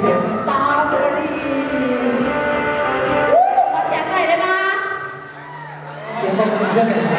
เสียงตาบรีวู้ขอเสียงอยได้ปะเดี๋ยวบอกคุณเพื่อน